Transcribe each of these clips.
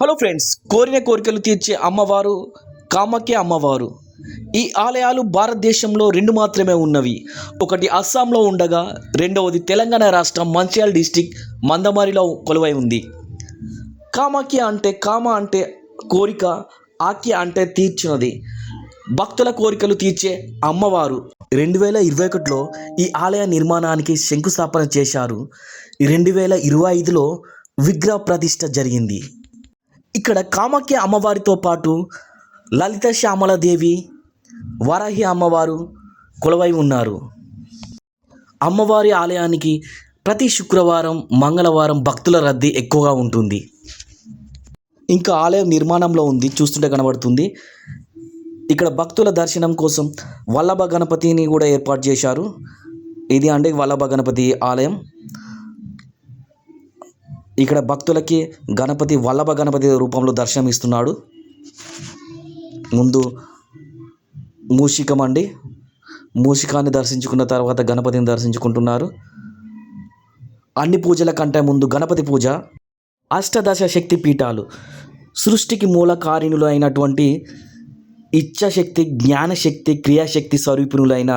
Hello friends కోరిన కోరికలు తీర్చే అమ్మవారు కామాఖ్య అమ్మవారు. ఈ ఆలయాలు భారతదేశంలో రెండు మాత్రమే ఉన్నవి. ఒకటి అస్సాంలో ఉండగా రెండవది తెలంగాణ రాష్ట్రం మంచిర్యాల డిస్టిక్ మందమారిలో కొలువై ఉంది. కామాఖ్య అంటే కామ అంటే కోరిక ఆఖ్య అంటే తీర్చినది భక్తుల కోరికలు తీర్చే అమ్మవారు. రెండు వేల ఇరవై ఒకటిలో ఈ ఆలయ నిర్మాణానికి శంకుస్థాపన చేశారు. రెండు వేల ఇరవై ఐదులో విగ్రహ ప్రతిష్ఠ జరిగింది. ఇక్కడ కామాఖ్య అమ్మవారితో పాటు లలిత శ్యామలదేవి వరాహి అమ్మవారు కొలవై ఉన్నారు. అమ్మవారి ఆలయానికి ప్రతి శుక్రవారం మంగళవారం భక్తుల రద్దీ ఎక్కువగా ఉంటుంది. ఇంకా ఆలయం నిర్మాణంలో ఉంది చూస్తుంటే కనబడుతుంది. ఇక్కడ భక్తుల దర్శనం కోసం వల్లభ గణపతిని కూడా ఏర్పాటు చేశారు. ఇది అంటే వల్లభ గణపతి ఆలయం. ఇక్కడ భక్తులకి గణపతి వల్లభ గణపతి రూపంలో దర్శనమిస్తున్నాడు ముందు మూషికం అండి మూషికాన్ని దర్శించుకున్న తర్వాత గణపతిని దర్శించుకుంటున్నారు. అన్ని పూజల కంటే ముందు గణపతి పూజ అష్టదశ శక్తి పీఠాలు. సృష్టికి మూల కారిణులు అయినటువంటి ఇచ్ఛాశక్తి జ్ఞానశక్తి క్రియాశక్తి స్వరూపిణులైన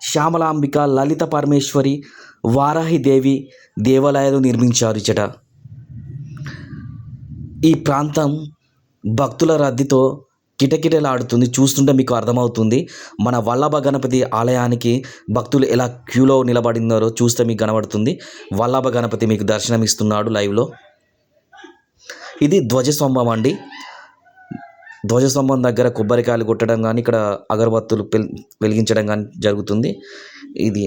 శ్యామలాంబిక లలిత పరమేశ్వరి వారాహిదేవి దేవాలయాలు నిర్మించారు ఇచ్చట. ఈ ప్రాంతం భక్తుల రద్దీతో కిటకిటలాడుతుంది. చూస్తుంటే మీకు అర్థమవుతుంది. మన వల్లభ గణపతి ఆలయానికి భక్తులు ఎలా క్యూలో నిలబడినారో చూస్తే మీకు కనబడుతుంది. వల్లభ గణపతి మీకు దర్శనం ఇస్తున్నాడు లైవ్లో. ఇది ధ్వజస్తంభం అండి. ధ్వజస్తంభం దగ్గర కొబ్బరికాయలు కొట్టడం కానీ ఇక్కడ అగరబత్తులు పెల్ వెలిగించడం కానీ జరుగుతుంది. ఇది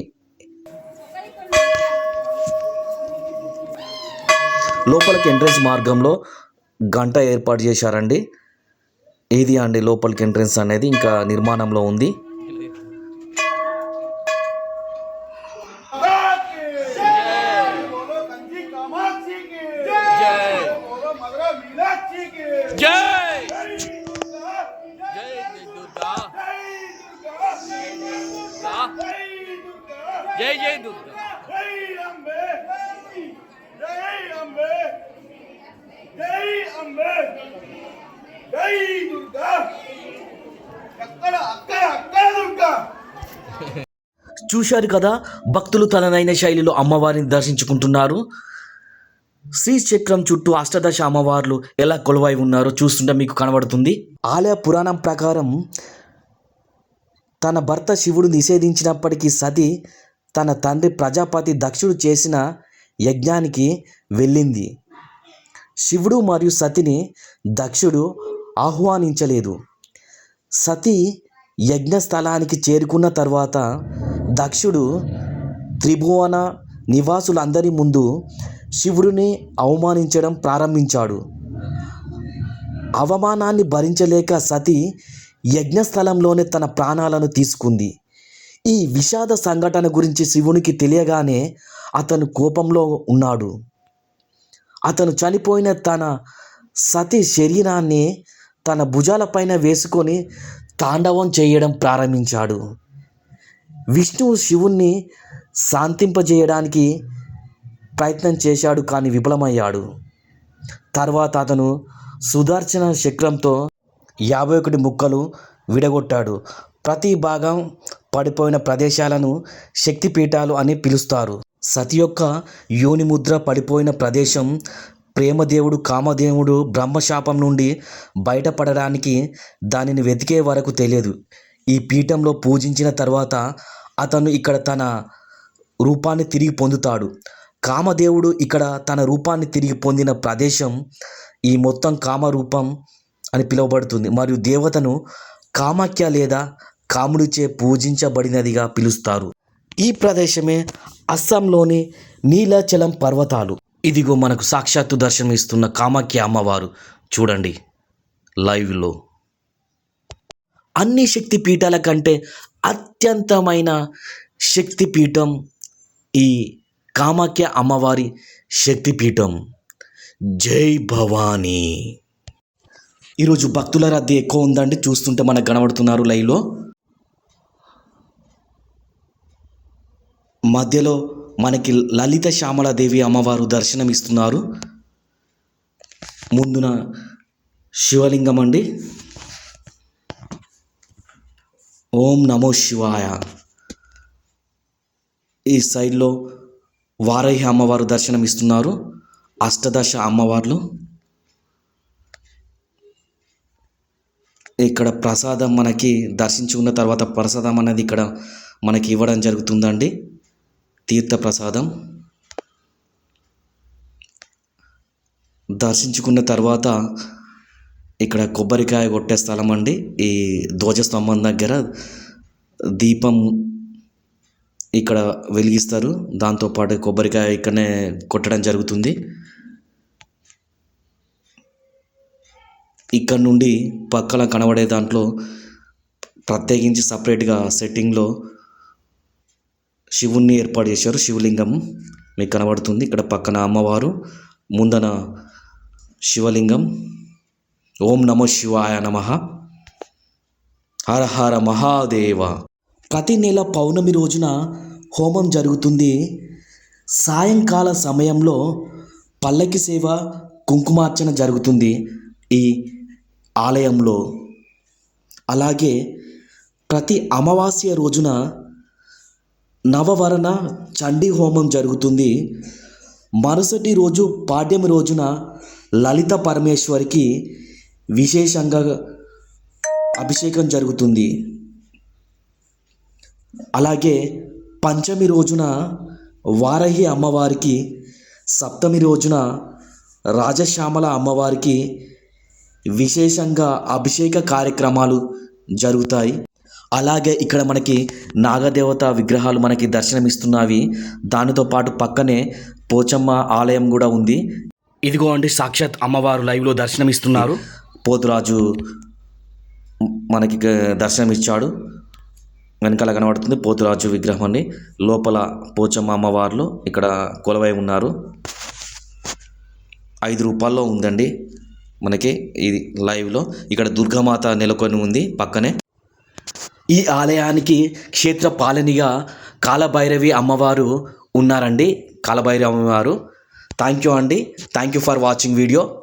లోపలికి ఎంట్రెన్స్ మార్గంలో గంట ఏర్పాటు చేశారండి. ఇది అండి లోపలికి ఎంట్రెన్స్ అనేది? ఇంకా నిర్మాణంలో ఉంది. జై జై దుర్గా. చూశారు కదా భక్తులు తననైన శైలిలో అమ్మవారిని దర్శించుకుంటున్నారు. శ్రీచక్రం చుట్టూ అష్టదశ అమ్మవార్లు ఎలా కొలువై ఉన్నారో చూస్తుంటే మీకు కనబడుతుంది. ఆలయ పురాణం ప్రకారం తన భర్త శివుడు నిషేధించినప్పటికీ సతి తన తండ్రి ప్రజాపతి దక్షుడు చేసిన యజ్ఞానికి వెళ్ళింది. శివుడు మరియు సతిని దక్షుడు ఆహ్వానించలేదు. సతి యజ్ఞస్థలానికి చేరుకున్న తర్వాత దక్షుడు త్రిభువన నివాసులందరి ముందు శివుడిని అవమానించడం ప్రారంభించాడు. అవమానాన్ని భరించలేక సతి యజ్ఞస్థలంలోనే తన ప్రాణాలను తీసుకుంది. ఈ విషాద సంఘటన గురించి శివునికి తెలియగానే అతను కోపంలో ఉన్నాడు. అతను చనిపోయిన తన సతి శరీరాన్ని తన భుజాలపైన వేసుకొని తాండవం చేయడం ప్రారంభించాడు. విష్ణువు శివుణ్ణి శాంతింపజేయడానికి ప్రయత్నం చేశాడు కానీ విఫలమయ్యాడు. తర్వాత అతను సుదర్శన చక్రంతో యాభై ఒకటి ముక్కలు విడగొట్టాడు. ప్రతి భాగం పడిపోయిన ప్రదేశాలను శక్తిపీఠాలు అని పిలుస్తారు. సతి యొక్క యోని ముద్ర పడిపోయిన ప్రదేశం ప్రేమదేవుడు కామదేవుడు బ్రహ్మశాపం నుండి బయటపడడానికి దానిని వెతికే వరకు తెలియదు. ఈ పీఠంలో పూజించిన తర్వాత అతను ఇక్కడ తన రూపాన్ని తిరిగి పొందుతాడు. కామదేవుడు ఇక్కడ తన రూపాన్ని తిరిగి పొందిన ప్రదేశం ఈ మొత్తం కామరూపం అని పిలువబడుతుంది. మరియు దేవతను కామాఖ్య లేదా కాముడిచే పూజించబడినదిగా పిలుస్తారు. ఈ ప్రదేశమే అస్సాంలోని నీలాచలం పర్వతాలు. ఇదిగో మనకు సాక్షాత్తు దర్శనం ఇస్తున్న కామాఖ్య అమ్మవారు. చూడండి. లైవ్లో. అన్ని శక్తి పీఠాల కంటే అత్యంతమైన శక్తి పీఠం ఈ కామాఖ్య అమ్మవారి శక్తిపీఠం. జై భవానీ. ఈరోజు భక్తుల రద్దీ ఎక్కువ ఉందండి. చూస్తుంటే మనకు కనబడుతున్నారు లైవ్లో. మధ్యలో మనకి లలిత శ్యామలాదేవి అమ్మవారు దర్శనం ఇస్తున్నారు ముందున శివలింగం అండి. ఓం నమో శివాయ. ఈ సైడ్లో వారహి అమ్మవారు దర్శనమిస్తున్నారు. అష్టదశ అమ్మవార్లు. ఇక్కడ ప్రసాదం మనకి దర్శించుకున్న తర్వాత ప్రసాదం అనేది ఇక్కడ మనకి ఇవ్వడం జరుగుతుందండి. తీర్థ ప్రసాదం దర్శించుకున్న తర్వాత ఇక్కడ కొబ్బరికాయ కొట్టే స్థలం అండి. ఈ ధ్వజస్తంభం దగ్గర దీపం ఇక్కడ వెలిగిస్తారు. దాంతోపాటు కొబ్బరికాయ ఇక్కడనే కొట్టడం జరుగుతుంది. ఇక్కడ నుండి పక్కన కనబడే దాంట్లో ప్రత్యేకించి సపరేట్గా సెట్టింగ్లో శివుణ్ణి ఏర్పాటు చేశారు. శివలింగం మీకు కనబడుతుంది. ఇక్కడ పక్కన అమ్మవారు ముందన శివలింగం. ఓం నమో శివాయ నమ. హర హర మహాదేవ. ప్రతి నెల పౌర్ణమి రోజున హోమం జరుగుతుంది. సాయంకాల సమయంలో పల్లకి సేవ కుంకుమార్చన జరుగుతుంది ఈ ఆలయంలో. అలాగే ప్రతి అమావాస్య రోజున నవవరణ చండీ హోమం జరుగుతుంది. మరుసటి రోజు పాడ్యమి రోజున లలిత పరమేశ్వరికి విశేషంగా అభిషేకం జరుగుతుంది. అలాగే పంచమి రోజున వారహి అమ్మవారికి సప్తమి రోజున రాజశ్యామల అమ్మవారికి విశేషంగా అభిషేక కార్యక్రమాలు జరుగుతాయి. అలాగే ఇక్కడ మనకి నాగదేవత విగ్రహాలు మనకి దర్శనమిస్తున్నవి దానితో పాటు పక్కనే పోచమ్మ ఆలయం కూడా ఉంది. ఇదిగో అండి సాక్షాత్ అమ్మవారు లైవ్లో దర్శనమిస్తున్నారు. పోతురాజు మనకి దర్శనమిచ్చాడు. వెనకాల కనబడుతుంది పోతురాజు విగ్రహం అండి. లోపల పోచమ్మ అమ్మవార్లు ఇక్కడ కొలవై ఉన్నారు. ఐదు రూపాయల్లో ఉందండి మనకి ఇది లైవ్లో. ఇక్కడ దుర్గామాత నెలకొని ఉంది పక్కనే. ఈ ఆలయానికి క్షేత్ర పాలనిగా కాలభైరవి అమ్మవారు ఉన్నారండి. కాలభైరవి అమ్మవారు. థ్యాంక్ యూ అండి. Thank you for watching video